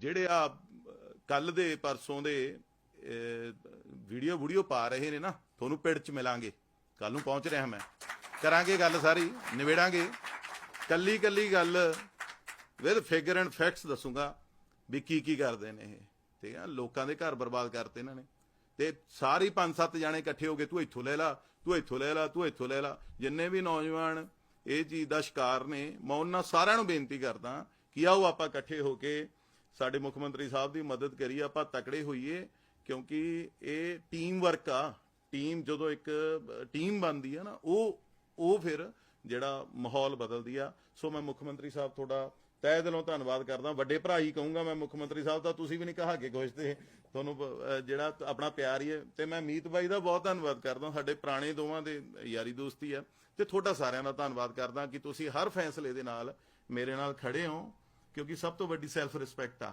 ਜਿਹੜੇ ਆ, ਕੱਲ ਦੇ ਪਰਸੋਂ ਦੇ ਵੀਡੀਓ ਵੀਡੀਓ ਪਾ ਰਹੇ ਨੇ ਨਾ, ਤੁਹਾਨੂੰ ਪਿੰਡ ਚ ਮਿਲਾਂਗੇ। ਕੱਲ ਨੂੰ ਪਹੁੰਚ ਰਿਹਾ ਮੈਂ। ਕਰਾਂਗੇ ਗੱਲ ਸਾਰੀ, ਨਿਬੇੜਾਂਗੇ। ਕੱਲੀ ਕੱਲੀ ਗੱਲ ਵਿਦ ਫਿਗਰ ਐਂਡ ਫੈਕਟਸ ਦੱਸੂਗਾ ਵੀ ਕੀ ਕੀ ਕਰਦੇ ਨੇ ਇਹ। ਠੀਕ ਆ, ਲੋਕਾਂ ਦੇ ਘਰ ਬਰਬਾਦ ਕਰਤੇ ਇਹਨਾਂ ਨੇ। ਤੇ ਸਾਰੇ ਪੰਜ ਸੱਤ ਜਾਣੇ ਇਕੱਠੇ ਹੋ ਕੇ ਤੂੰ ਇੱਥੋਂ ਲੈ ਲਾ, ਤੂੰ ਇੱਥੋਂ ਲੈ ਲਾ, ਤੂੰ ਇੱਥੋਂ ਲੈ ਲਾ। ਜਿੰਨੇ ਵੀ ਨੌਜਵਾਨ ਇਹ ਚੀਜ਼ ਦਾ ਸ਼ਿਕਾਰ ਨੇ, ਮੈਂ ਉਹਨਾਂ ਸਾਰਿਆਂ ਨੂੰ ਬੇਨਤੀ ਕਰਦਾ ਕਿ ਆਓ ਆਪਾਂ ਇਕੱਠੇ ਹੋ ਕੇ ਸਾਡੇ ਮੁੱਖ ਮੰਤਰੀ ਸਾਹਿਬ ਦੀ ਮਦਦ ਕਰੀਏ ਆਪਾਂ ਤਕੜੇ ਹੋਈਏ, ਕਿਉਂਕਿ ਇਹ ਟੀਮ ਵਰਕ ਆ। ਟੀਮ ਜਦੋਂ ਇੱਕ ਟੀਮ ਬਣਦੀ ਆ ਨਾ, ਉਹ ਉਹ ਫਿਰ ਜਿਹੜਾ ਮਾਹੌਲ ਬਦਲਦੀ ਆ। ਸੋ ਮੈਂ ਮੁੱਖ ਮੰਤਰੀ ਸਾਹਿਬ ਤੁਹਾਡਾ ਤਹਿ ਦਿਲੋਂ ਧੰਨਵਾਦ ਕਰਦਾ। ਵੱਡੇ ਭਰਾ ਹੀ ਕਹੂੰਗਾ ਮੈਂ ਮੁੱਖ ਮੰਤਰੀ ਸਾਹਿਬ ਦਾ, ਤੁਸੀਂ ਵੀ ਨਹੀਂ ਕਹਾ ਕੇ ਕੁਛ ਤੇ। ਤੁਹਾਨੂੰ ਜਿਹੜਾ ਆਪਣਾ ਪਿਆਰ ਹੀ ਹੈ। ਤੇ ਮੈਂ ਮੀਤ ਬਾਈ ਦਾ ਬਹੁਤ ਧੰਨਵਾਦ ਕਰਦਾ। ਸਾਡੇ ਪੁਰਾਣੇ ਦੋਵਾਂ ਦੇ ਯਾਰੀ ਦੋਸਤੀ ਆ। ਤੇ ਤੁਹਾਡਾ ਸਾਰਿਆਂ ਦਾ ਧੰਨਵਾਦ ਕਰਦਾ ਕਿ ਤੁਸੀਂ ਹਰ ਫੈਸਲੇ ਦੇ ਨਾਲ ਮੇਰੇ ਨਾਲ ਖੜੇ ਹੋ। ਕਿਉਂਕਿ ਸਭ ਤੋਂ ਵੱਡੀ ਸੈਲਫ ਰਿਸਪੈਕਟ ਆ।